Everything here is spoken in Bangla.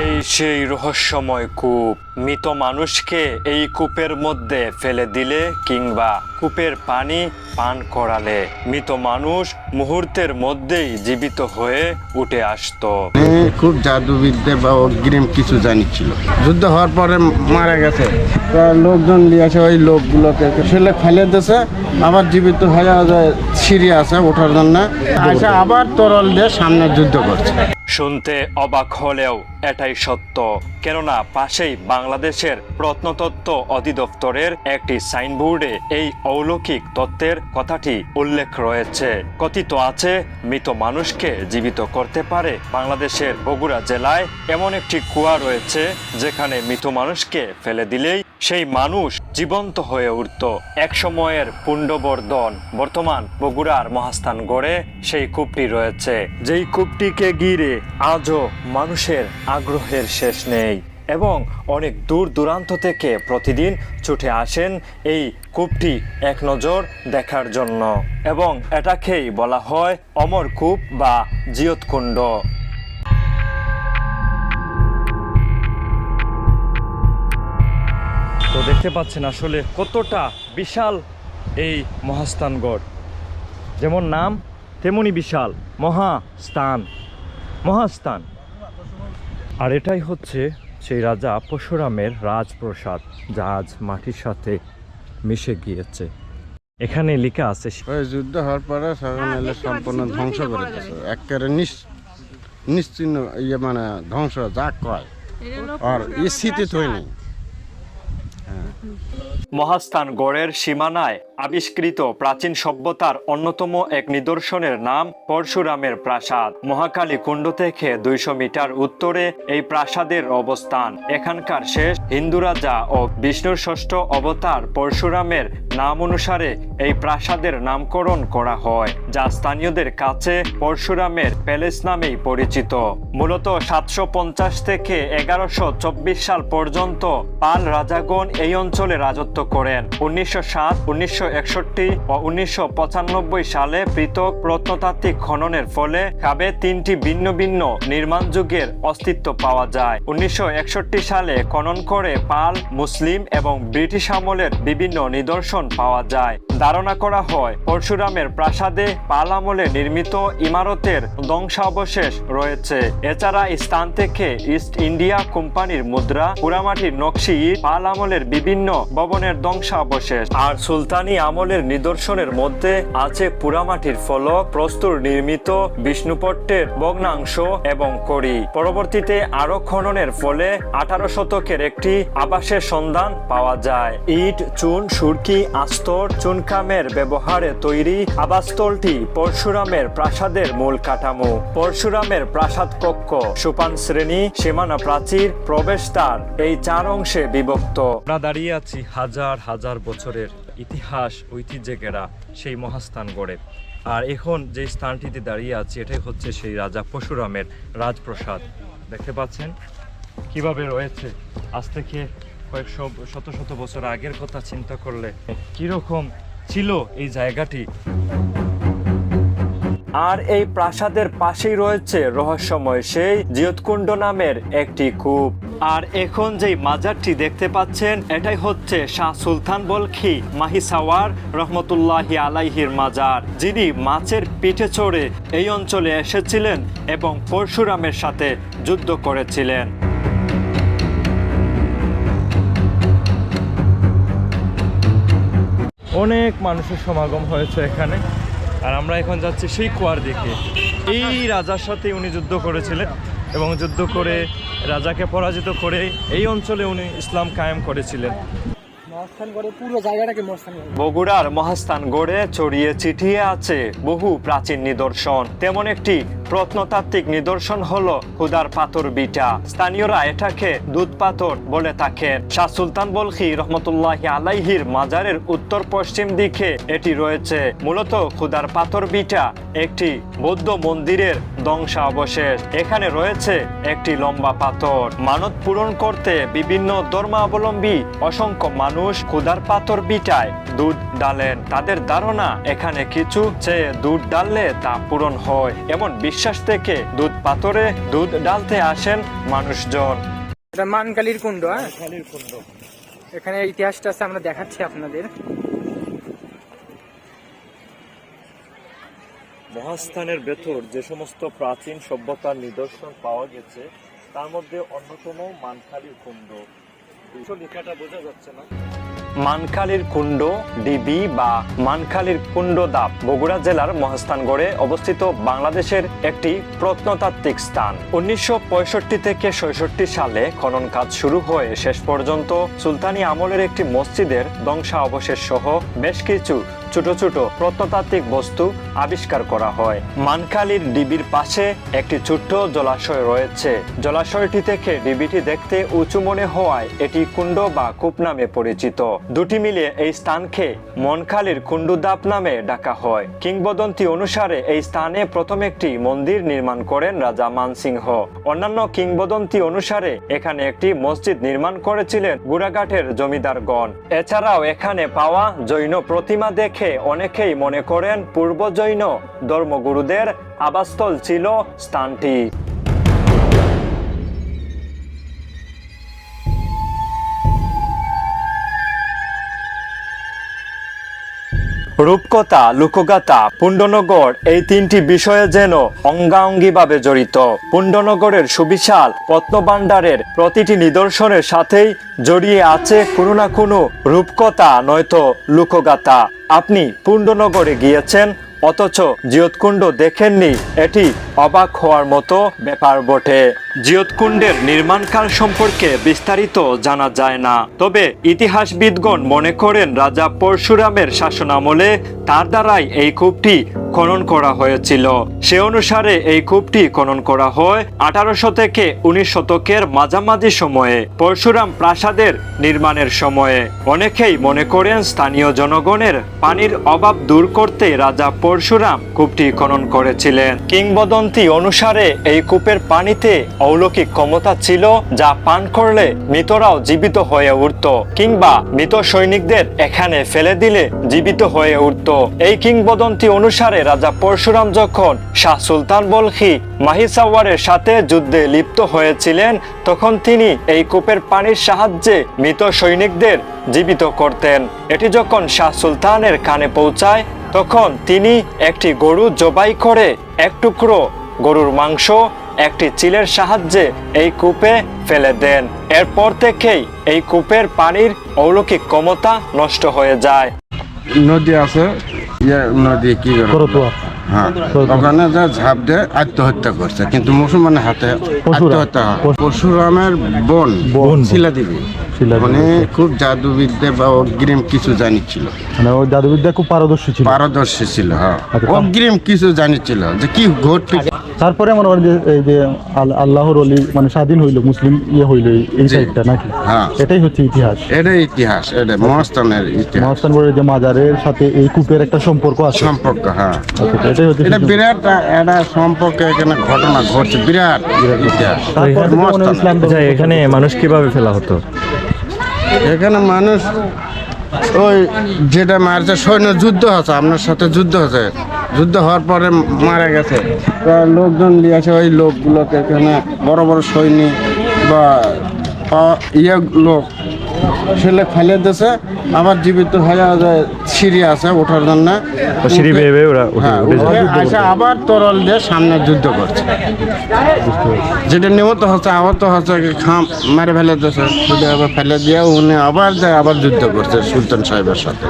এই সেই রহস্যময় কূপ। মৃত মানুষকে এই কূপের মধ্যে ফেলে দিলে কিংবা কূপের পানি পান করালে মৃত মানুষ মুহূর্তের মধ্যেই জীবিত হয়ে উঠে আসতো। খুব জাদুবিদ্যা বা অগ্রিম কিছু জানি ছিল যুদ্ধ হওয়ার পরে মারা গেছে। লোকজন নিয়ে আসে ওই লোকগুলোকে। ছেলে ফেলে দিয়েছে আবার জীবিত হয়ে যায় সিঁড়ি আছে ওঠার জন্য। আসে আবার তরল দিয়ে সামনে যুদ্ধ করছে। শুনতে অবাক হলেও এটাই সত্য। কেননা পাশেই বাংলাদেশের প্রত্নতত্ত্ব অধিদপ্তরের একটি সাইনবোর্ডে এই অলৌকিক তত্ত্বের কথাটি উল্লেখ রয়েছে। কথিত আছে, মৃত মানুষকে জীবিত করতে পারে বাংলাদেশের বগুড়া জেলায় এমন একটি কুয়া রয়েছে, যেখানে মৃত মানুষকে ফেলে দিলেই সেই মানুষ জীবন্ত হয়ে উঠত। এক সময়ের পুণ্ডবর্ধন বর্তমান বগুড়ার মহাস্থান গড়ে সেই কূপটি রয়েছে, যেই কূপটিকে ঘিরে আজও মানুষের আগ্রহের শেষ নেই এবং অনেক দূর দূরান্ত থেকে প্রতিদিন ছুটে আসেন এই কূপটি এক নজর দেখার জন্য। এবং এটাকেই বলা হয় অমর কূপ বা জিয়তকুণ্ড তো দেখতে পাচ্ছেন আসলে কতটা বিশাল এই মহাস্থানগড় যেমন নাম, তেমনি বিশাল, মহাস্থান। মহাস্থান। আর এটাই হচ্ছে সেই রাজা পরশুরামের রাজপ্রসাদ যা আজ মাটির সাথে মিশে গিয়েছে। এখানে লেখা আছে যুদ্ধ হওয়ার পরে সবাই মিলে সম্পূর্ণ ধ্বংস করে দিয়েছে। একেবারে নিশ নিশ্চিন্ন ইয়ে মানে ধ্বংস যা কয়। আর ই তৈরি। মহাস্থান গড়ের সীমানায় আবিষ্কৃত প্রাচীন সভ্যতার অন্যতম এক নিদর্শনের নাম পরশুরামের প্রাসাদ। মহাকালী কুণ্ড থেকে দুইশো মিটার উত্তরে এই প্রাসাদের অবস্থান। এখানকার শেষ হিন্দু রাজা ও বিষ্ণুর ষষ্ঠ অবতার পরশুরামের নাম অনুসারে এই প্রাসাদের নামকরণ করা হয়, যা স্থানীয়দের কাছে পরশুরামের প্যালেস নামেই পরিচিত। মূলত সাতশো পঞ্চাশ থেকে এগারোশো সাল পর্যন্ত পাল রাজাগণ এই অঞ্চলে রাজত্ব করেন। উনিশশো সাত, উনিশশো একষট্টি ও উনিশশো পঁচানব্বই সালে পৃথক প্রত্নতাত্ত্বিক খননের ফলে কাবে তিনটি ভিন্ন ভিন্ন নির্মাণ যুগের অস্তিত্ব পাওয়া যায়। উনিশশো একষট্টি সালে খনন করে পাল, মুসলিম এবং ব্রিটিশ আমলের বিভিন্ন নিদর্শন পাওয়া যায়। ধারণা করা হয়, পরশুরামের প্রাসাদে পাল আমলে নির্মিত ইমারতের ধ্বংসাবশেষ রয়েছে। এছাড়া স্থান থেকে ইস্ট ইন্ডিয়া কোম্পানির মুদ্রা, পুরামাটির নকশি পাল আমলের বিভিন্ন ভবনের ধ্বংসাবশেষ। আর সুলতানি আমলের নিদর্শনের মধ্যে আছে পুরামাটির ফলক, প্রস্তুর নির্মিত বিষ্ণুপট্টের ভগ্নাংশ এবং করি পরবর্তীতে আরও খননের ফলে আঠারো শতকের একটি আবাসের সন্ধান পাওয়া যায়। ইট, চুন, সুরকি, আস্তর, চুনকামের ব্যবহারে তৈরি আবাসস্থলটি পরশুরামের প্রাসাদের মূল কাঠামো। পরশুরামের প্রাসাদ কক্ষ, সোপান শ্রেণি, সীমানা প্রাচীর, প্রবেশদ্বার এই চার অংশে বিভক্ত। আমরা দাঁড়িয়ে আছি হাজার হাজার বছরের ইতিহাস ঐতিহ্যে সেই মহাস্থান গড়ে। আর এখন যে স্থানটিতে দাঁড়িয়ে আছি, এটাই হচ্ছে সেই রাজা পরশুরামের রাজপ্রসাদ। দেখতে পাচ্ছেন কীভাবে রয়েছে। আজ থেকে কয়েকশো, শত শত বছর আগের কথা চিন্তা করলে কীরকম ছিল এই জায়গাটি। আর এই প্রাসাদের পাশেই রয়েছে রহস্যময় সেই জিয়তকুণ্ড নামের একটি কূপ। আর এখন যেই মাজারটি দেখতে পাচ্ছেন, এটাই হচ্ছে শাহ সুলতান বলখি মাহিসাওয়ার রহমতুল্লাহি আলাইহির মাজার। যিনি মাছের পিঠে চড়ে এই অঞ্চলে এসেছিলেন এবং পরশুরামের সাথে যুদ্ধ করেছিলেন। অনেক মানুষের সমাগম হয়েছে এখানে। আর আমরা এখন যাচ্ছি সেই কুয়ার দিকে। এই রাজার সাথে উনি যুদ্ধ করেছিলেন। এবং যুদ্ধ করে রাজাকে পরাজিত করে এই অঞ্চলে উনি ইসলাম কায়েম করেছিলেন। বগুড়ার মহাস্থান গড়ে ছড়িয়ে ছিটিয়ে আছে বহু প্রাচীন নিদর্শন। তেমন একটি প্রত্নতাত্ত্বিক নিদর্শন হল হুদার পাথর বিটা। স্থানীয়রা এটাকে দুধ পাথর বলে থাকেন। শাহ সুলতান বলখি রহমতুল্লাহ আলাইহির মাজারের উত্তর পশ্চিম দিকে এটি রয়েছে। মূলত খুদার পাথর বিটা একটি বৌদ্ধ মন্দিরের ধ্বংসাবশেষ। এখানে রয়েছে একটি লম্বা পাথর। মানত পূরণ করতে বিভিন্ন ধর্মাবলম্বী অসংখ্য মানুষ ক্ষুদার পাথর বিটায় দুধ ডালেন। তাদের ধারণা এখানে কিছু চেয়ে দুধ ডাললে তা পূরণ হয়। এমন বিশ্বাস থেকে দুধ পাথরে দুধ ডালতে আসেন মানুষজন। এটা মানকালির কুণ্ড হ্যাঁ? এখানে ইতিহাসটা আছে আমরা দেখাচ্ছি আপনাদের। মহাস্থানের ভেতর যে সমস্ত প্রাচীন সভ্যতার নিদর্শন পাওয়া গেছে, তার মধ্যে অন্যতম মানখালির কুণ্ড। লেখাটা বোঝা যাচ্ছে না। মানখালির কুণ্ড, ডিবি বা মানখালির কুণ্ড দাপ বগুড়া জেলার মহাস্থানগড়ে অবস্থিত বাংলাদেশের একটি প্রত্নতাত্ত্বিক স্থান। উনিশশো পঁয়ষট্টি থেকে ছয়ষট্টি সালে খনন কাজ শুরু হয়ে শেষ পর্যন্ত সুলতানি আমলের একটি মসজিদের ধ্বংসাবশেষ সহ বেশ কিছু ছোট ছোট প্রত্নতাত্ত্বিক বস্তু আবিষ্কার করা হয়। মানখালির ডিবির পাশে একটি ছোট্ট জলাশয় রয়েছে। জলাশয়টি থেকে ডিবিটি দেখতে উঁচু মনে হওয়ায় এটি কুণ্ড বা কূপ নামে পরিচিত। দুটি মিলিয়ে এই স্থানকে মনখালির কুণ্ডুদাপ নামে ডাকা হয়। কিংবদন্তি অনুসারে এই স্থানে প্রথম একটি মন্দির নির্মাণ করেন রাজা মানসিংহ। অন্যান্য কিংবদন্তি অনুসারে এখানে একটি মসজিদ নির্মাণ করেছিলেন গুড়াঘাটের জমিদারগণ। এছাড়াও এখানে পাওয়া জৈন প্রতিমা দেখে অনেকেই মনে করেন পূর্ব জৈন ধর্মগুরুদের আবাসস্থল ছিল স্থানটি। রূপকথা, লোকগাথা, পুণ্ডনগর এই তিনটি বিষয়ে যেন অঙ্গাঙ্গিভাবে জড়িত। পুণ্ডনগরের সুবিশাল রত্নভাণ্ডারের প্রতিটি নিদর্শনের সাথেই জড়িয়ে আছে কোনো না কোনো রূপকথা, নয়তো লোকগাথা। আপনি পুণ্ডনগরে গিয়েছেন অথচ জিয়তকুণ্ড দেখেননি, এটি অবাক হওয়ার মতো ব্যাপার বটে। জিয়তকুণ্ডের নির্মাণকাল সম্পর্কে বিস্তারিত জানা যায় না। তবে ইতিহাসবিদগণ মনে করেন, রাজা পরশুরামের শাসনামলে তার দ্বারাই এই কূপটি খনন করা হয়েছিল। সে অনুসারে এই কূপটি খনন করা হয় আঠারোশো থেকে উনিশ শতকের মাঝামাঝি সময়ে, পরশুরাম প্রাসাদের নির্মাণের সময়ে। অনেকেই মনে করেন স্থানীয় জনগণের পানির অভাব দূর করতে রাজা পরশুরাম কূপটি খনন করেছিলেন। কিংবদন্তি অনুসারে এই কূপের পানিতে অলৌকিক ক্ষমতা ছিল যা পান করলে মৃতরাও জীবিত হয়ে উঠত, কিংবা মৃত সৈনিকদের এখানে ফেলে দিলে জীবিত হয়ে উঠত। এই কিংবদন্তি অনুসারে রাজা পরশুরাম যখন শাহ সুলতান বলখি মাহিসাওয়ারের সাথে যুদ্ধে লিপ্ত হয়েছিলেন, তখন তিনি এই কূপের পানির সাহায্যে মৃত সৈনিকদের জীবিত করতেন। এটি যখন শাহ সুলতানের কানে পৌঁছায়, তখন তিনি একটি গরু জবাই করে এক টুকরো গরুর মাংস, একটি চিলের সাহায্যে এই কূপে ফেলে দেন। এরপর থেকেই এই কূপের পানির অলৌকিক ক্ষমতা নষ্ট হয়ে যায়। নদী আছে ইয়ে নদী কি করে করতোয়া হ্যাঁ। ওখানে যা ঝাঁপ দিয়ে আত্মহত্যা করছে। কিন্তু মুসলমানের হাতে আত্মহত্যা পরশুরামের বোন বোন। শিলা দেবী মানে খুব জাদুবিদ্যা বা অগ্রিম কিছু জানিছিল মানে ওই জাদুবিদ্যা খুব পারদর্শী ছিল। পারদর্শী ছিল হ্যাঁ। আচ্ছা, অগ্রিম কিছু জানিছিল যে কি ঘটবে? তারপরে মনে করেন যে এই যে আল্লাহর অলি মানে স্বাধীন হইল মুসলিম ইয়ে হইল এই- সাইডটা নাকি? হ্যাঁ। এটাই হচ্ছে ইতিহাস। এটাই ইতিহাস এটা মহাস্থানের ইতিহাস। মহাস্থানগড়ের যে মাজারের সাথে এই কূপের একটা সম্পর্ক আছে। সম্পর্ক হ্যাঁ। আচ্ছা, এটা বিরাট একটা সম্পর্কে এখানে ঘটনা ঘটছে বিরাট। ইতিহাস ধর্ম এখানে মানুষ কীভাবে ফেলা হতো? এখানে মানুষ ওই যেটা মারছে সৈন্য যুদ্ধ হচ্ছে আপনার সাথে যুদ্ধ হচ্ছে। যুদ্ধ হওয়ার পরে মারা গেছে। লোকজন নিয়ে আসে ওই লোকগুলোকে এখানে বড় বড় সৈনিক বা ইয়ে লোক ছেলে ফেলে দিয়েছে। আবার জীবিত হয়ে সিঁড়ি আছে ওঠার জন্য। সিঁড়ি বেয়ে বেয়ে ওরা হ্যাঁ, আসে আবার তরল দিয়ে সামনে যুদ্ধ করছে। যেটা নিহত হচ্ছে আহত হচ্ছে খাম মেরে ফেলে দেশে সেটা আবার ফেলে দিয়ে উনি আবার যায় আবার যুদ্ধ করছে সুলতান সাহেবের সাথে।